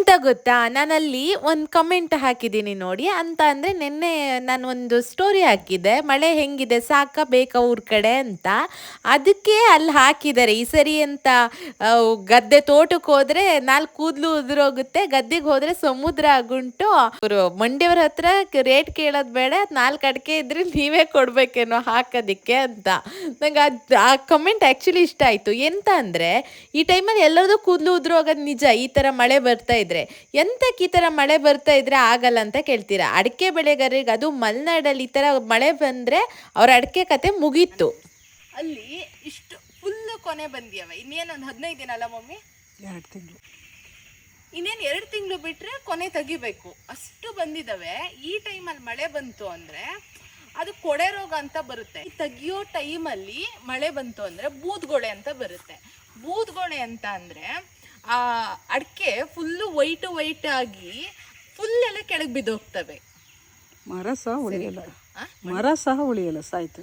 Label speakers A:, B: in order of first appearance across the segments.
A: ಎಂತ ಗೊತ್ತಾ? ನಾನಲ್ಲಿ ಒಂದು ಕಮೆಂಟ್ ಹಾಕಿದ್ದೀನಿ ನೋಡಿ. ಅಂತ ಅಂದರೆ ನಿನ್ನೆ ನಾನು ಒಂದು ಸ್ಟೋರಿ ಹಾಕಿದ್ದೆ. ಮಳೆ ಹೆಂಗಿದೆ? ಸಾಕ ಬೇಕಾ ಊರ ಕಡೆ ಅಂತ. ಅದಕ್ಕೆ ಅಲ್ಲಿ ಹಾಕಿದ್ದಾರೆ. ಈ ಸರಿ ಅಂತ ಗದ್ದೆ ತೋಟಕ್ಕೆ ಹೋದರೆ ನಾಲ್ಕು ಕೂದಲು ಉದುರೋಗುತ್ತೆ. ಗದ್ದೆಗೆ ಹೋದರೆ ಸಮುದ್ರ ಆಗುಂಟು ಅವರು ಮಂಡ್ಯವ್ರ ಹತ್ರ ರೇಟ್ ಕೇಳೋದು ಬೇಡ. ನಾಲ್ಕು ಅಡಿಕೆ ಇದ್ರೆ ನೀವೇ ಕೊಡ್ಬೇಕೇನೋ ಹಾಕೋದಿಕ್ಕೆ ಅಂತ. ನಂಗೆ ಅದು, ಆ ಕಮೆಂಟ್ ಆ್ಯಕ್ಚುಲಿ ಇಷ್ಟ ಆಯಿತು. ಎಂತ ಅಂದರೆ, ಈ ಟೈಮಲ್ಲಿ ಎಲ್ಲರದು ಕೂದಲು ಉದುರೋಗೋದು ನಿಜ. ಈ ಥರ ಮಳೆ ಬರ್ತಾ ಇದ್ರೆ ಎಂತಕ್ಕೆ ಈ ಥರ ಮಳೆ ಬರ್ತಾ ಇದ್ರೆ ಆಗಲ್ಲ ಅಂತ ಕೇಳ್ತೀರಾ? ಅಡಿಕೆ ಬೆಳೆಗಾರರಿಗೆ ಅದು ಮಲೆನಾಡಲ್ಲಿ ಈ ಥರ ಮಳೆ ಬಂದರೆ ಅವ್ರ ಅಡಿಕೆ ಕತೆ ಮುಗೀತು. ಅಲ್ಲಿ ಇಷ್ಟು ಫುಲ್ ಕೊನೆ ಬಂದಿಯವ. ಇನ್ನೇನು ಒಂದು ಹದಿನೈದು ದಿನ ಅಲ್ಲ ಮಮ್ಮಿ?
B: ಎರಡು ತಿಂಗಳು.
A: ಇನ್ನೇನು ಎರಡು ತಿಂಗಳು ಬಿಟ್ಟರೆ ಕೊನೆ ತೆಗಿಬೇಕು. ಅಷ್ಟು ಬಂದಿದ್ದಾವೆ ಈ ಟೈಮಲ್ಲಿ ಮಳೆ ಬಂತು ಅಂದರೆ ಅದು ಕೊಡೆ ರೋಗ ಅಂತ ಬರುತ್ತೆ. ಈ ತೆಗಿಯೋ ಟೈಮಲ್ಲಿ ಮಳೆ ಬಂತು ಅಂದರೆ ಬೂದ್ಗೊಳೆ ಅಂತ ಬರುತ್ತೆ. ಬೂದ್ಗೊಳೆ ಅಂತ ಅಂದ್ರೆ ಆ ಅಡಿಕೆ ಫುಲ್ಲು ವೈಟ್ ವೈಟ್ ಆಗಿ ಫುಲ್ ಎಲ್ಲ ಕೆಳಗೆ ಬಿದ್ದೋಗ್ತವೆ
B: ಮರ ಸಹ ಉಳಿಯಲ್ಲ? ಮರ ಸಹ ಉಳಿಯಲ್ಲ ಸಾಯ್ತು.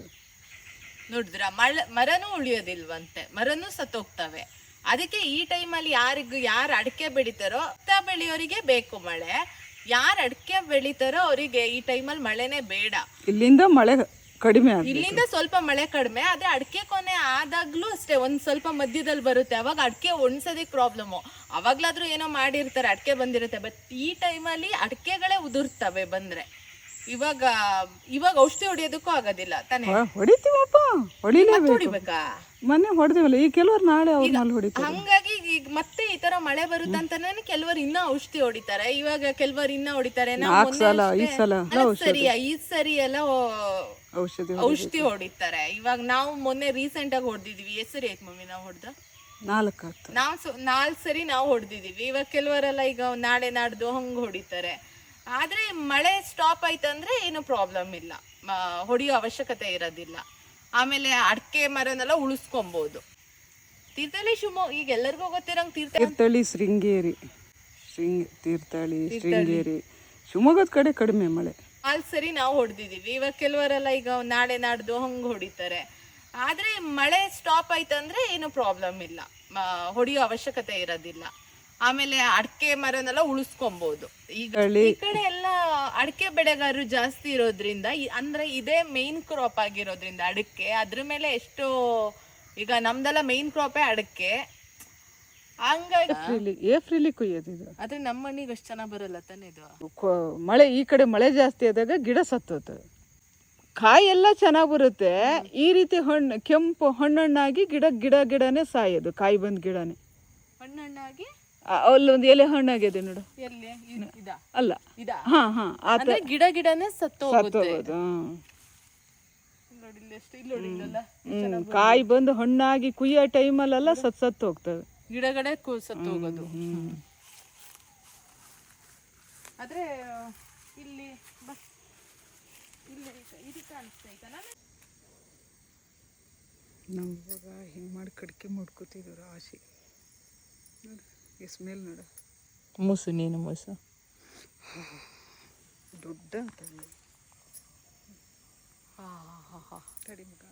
A: ನೋಡಿದ್ರ? ಮಳ ಮರನೂ ಉಳಿಯೋದಿಲ್ವಂತೆ. ಮರನೂ ಸತ್ತೋಗ್ತವೆ ಅದಕ್ಕೆ ಈ ಟೈಮಲ್ಲಿ ಯಾರಿಗೂ ಯಾರು ಅಡಿಕೆ ಬೆಳಿತಾರೋ ಭತ್ತ ಬೆಳೆಯೋರಿಗೆ ಬೇಕು ಮಳೆ. ಯಾರು ಅಡಿಕೆ ಬೆಳಿತಾರೋ ಅವರಿಗೆ ಈ ಟೈಮಲ್ಲಿ ಮಳೆನೇ ಬೇಡ.
B: ಇಲ್ಲಿಂದ ಮಳೆ ಕಡಿಮೆ
A: ಇಲ್ಲಿಂದ ಸ್ವಲ್ಪ ಮಳೆ ಕಡಿಮೆ ಆದ್ರೆ ಅಡಿಕೆ ಕೊನೆ ಆದಾಗ್ಲೂ ಅಷ್ಟೇ ಒಂದ್ ಸ್ವಲ್ಪ ಮಧ್ಯದಲ್ಲಿ ಬರುತ್ತೆ. ಅವಾಗ ಅಡಿಕೆ ಒಣಸೋದಕ್ಕೆ ಪ್ರಾಬ್ಲಮ್ ಅವಾಗ್ಲಾದ್ರೂ ಏನೋ ಮಾಡಿರ್ತಾರೆ ಅಡಿಕೆ ಬಂದಿರುತ್ತೆ. ಬಟ್ ಈ ಟೈಮಲ್ಲಿ ಅಡಿಕೆಗಳೇ ಉದುರ್ತವೆ ಬಂದ್ರೆ. ಇವಾಗ ಇವಾಗ ಔಷಧಿ ಹೊಡಿಯೋದಕ್ಕೂ ಆಗೋದಿಲ್ಲ ತಾನೇ?
B: ಹೊಡಿತೀವಪ್ಪ.
A: ಹೊಡಿಬೇಕಾ?
B: ಮೊನ್ನೆ ಹೊಡೆದಿವಲ್ಲ ಈ ಕೆಲವರು ನಾಳೆ ಹೊಡಿತಾರೆ.
A: ಹಂಗಾಗಿ ಈಗ ಮತ್ತೆ ಈ ತರ ಮಳೆ ಬರುತ್ತಂತಾನೆ ಕೆಲವರು ಇನ್ನ ಔಷಧಿ ಹೊಡಿತಾರೆ. ಇವಾಗ ಕೆಲವರು ಇನ್ನ ಹೊಡಿತಾರೆ. ಸರಿ ಐದ್ ಸರಿ ಎಲ್ಲ
B: ಔಷಧಿ
A: ಔಷಧಿ ಹೊಡಿತಾರೆ. ಇವಾಗ ನಾವು ಮೊನ್ನೆ ರೀಸೆಂಟ್ ಆಗಿ ಹೊಡೆದಿದ್ವಿ. ಹೆಸರು ಐತೆ ಮಮ್ಮಿ ನಾವು ಹೊಡೆದ?
B: ನಾಲ್ಕು
A: ನಾವು ನಾಲ್ಕು ಸರಿ ನಾವು ಹೊಡೆದಿದೀವಿ. ಇವಾಗ ಕೆಲವರೆಲ್ಲ ಈಗ ನಾಳೆ ನಾಡ್ದು ಹಂಗೆ ಹೊಡಿತಾರೆ. ಆದ್ರೆ ಮಳೆ ಸ್ಟಾಪ್ ಆಯ್ತಂದ್ರೆ ಏನು ಪ್ರಾಬ್ಲಮ್ ಇಲ್ಲ. ಹೊಡೆಯೋ ಅವಶ್ಯಕತೆ ಇರೋದಿಲ್ಲ. ಆಮೇಲೆ ಅಡಿಕೆ ಮರನೆಲ್ಲ ಉಳಿಸ್ಕೊಬಹುದು ತೀರ್ಥಹಳ್ಳಿ ಶಿವಮೊಗ್ಗ ಈಗ ಎಲ್ಲರಿಗೂ ಗೊತ್ತಿರಂಗ್ ತೀರ್ಥ
B: ತೀರ್ಥಹಳ್ಳಿ ಶೃಂಗೇರಿ. ಶೃಂಗ ತೀರ್ಥಹಳ್ಳಿ. ಶೃಂಗೇರಿ. ಶಿವಮೊಗ್ಗದ ಕಡೆ ಕಡಿಮೆ ಮಳೆ.
A: ನಾಲ್ಕು ಸರಿ ನಾವು ಹೊಡೆದಿದ್ದೀವಿ ಇವಾಗ ಕೆಲವರೆಲ್ಲ ಈಗ ನಾಳೆ ನಾಡ್ದು ಹಂಗೆ ಹೊಡಿತಾರೆ. ಆದ್ರೆ ಮಳೆ ಸ್ಟಾಪ್ ಆಯ್ತಂದ್ರೆ ಏನು ಪ್ರಾಬ್ಲಮ್ ಇಲ್ಲ. ಹೊಡೆಯೋ ಅವಶ್ಯಕತೆ ಇರೋದಿಲ್ಲ. ಆಮೇಲೆ ಅಡಿಕೆ ಮರನೆಲ್ಲ ಉಳಿಸ್ಕೊಬಹುದು ಈಗ ಈ ಕಡೆ ಎಲ್ಲ ಅಡಿಕೆ ಬೆಳೆಗಾರರು ಜಾಸ್ತಿ ಇರೋದ್ರಿಂದ ಅಂದ್ರೆ ಇದೇ ಮೇನ್ ಕ್ರಾಪ್ ಆಗಿರೋದ್ರಿಂದ ಅಡಿಕೆ ಅದ್ರ ಮೇಲೆ ಎಷ್ಟು ಈಗ ನಮ್ದೆಲ್ಲ ಮೇನ್ ಕ್ರಾಪೇ ಅಡಿಕೆ. ಹಂಗಾಗಿ
B: ಏಪ್ರಿಲಿ ಕುಯ್ಯೋದು ಇದು.
A: ಆದ್ರೆ ನಮ್ಮ ಮನೆಗೆ ಅಷ್ಟು ಚೆನ್ನಾಗಿ ಬರಲ್ಲ ತಾನೇ ಇದು.
B: ಮಳೆ ಈ ಕಡೆ ಮಳೆ ಜಾಸ್ತಿ ಆದಾಗ ಗಿಡ ಸತ್ತೋತು. ಕಾಯಿ ಎಲ್ಲ ಚೆನ್ನಾಗಿ ಬರುತ್ತೆ. ಈ ರೀತಿ ಹಣ್ಣು ಕೆಂಪು ಹಣ್ಣಣ್ಣಾಗಿ ಗಿಡ ಗಿಡ ಗಿಡನೇ ಸಾಯೋದು ಕಾಯಿ ಬಂದ ಗಿಡನೇ.
A: ಹಣ್ಣಣ್ಣಾಗಿ?
B: ಅಲ್ಲೊಂದು ಎಲೆ ಹಣ್ಣಾಗಿದೆ ನೋಡು.
A: ಎಲ್ಲಿ ಇದ್- ಇದಾ?
B: ಅಲ್ಲ.
A: ಇದಾ?
B: ಹಾ ಹಾ ಆತ
A: ಗಿಡ ಗಿಡನೇ
B: ಸತ್ತೋಗೋದು ಕಾಯಿ ಬಂದು ಹಣ್ಣಾಗಿ ಕುಯ್ಯೋ ಟೈಮಲ್ಲೆಲ್ಲ ಸತ್ ಸತ್ತು ಹೋಗ್ತವೆ
A: ಗಿಡಗಳೇ ಸತ್ತು ಹೋಗೋದು. ಆದ್ರೆ ಇಲ್ಲಿ ಬಾ. ಇಲ್ಲಿ ಇದು
B: ನಾವು ಇವಾಗ ಹಿಂಗೆ ಮಾಡಿ ಕಡಿಕೆ ಮಾಡ್ಕೋತಿದ್ವಿ ರಾಶಿ ನೋಡು ಈ ಸ್ಮೆಲ್ ನೋಡು.
A: ಮುಸು ನೀನು ಮುಸು.
B: ದೊಡ್ಡ ಹಾ ತಡಿ ಮಗ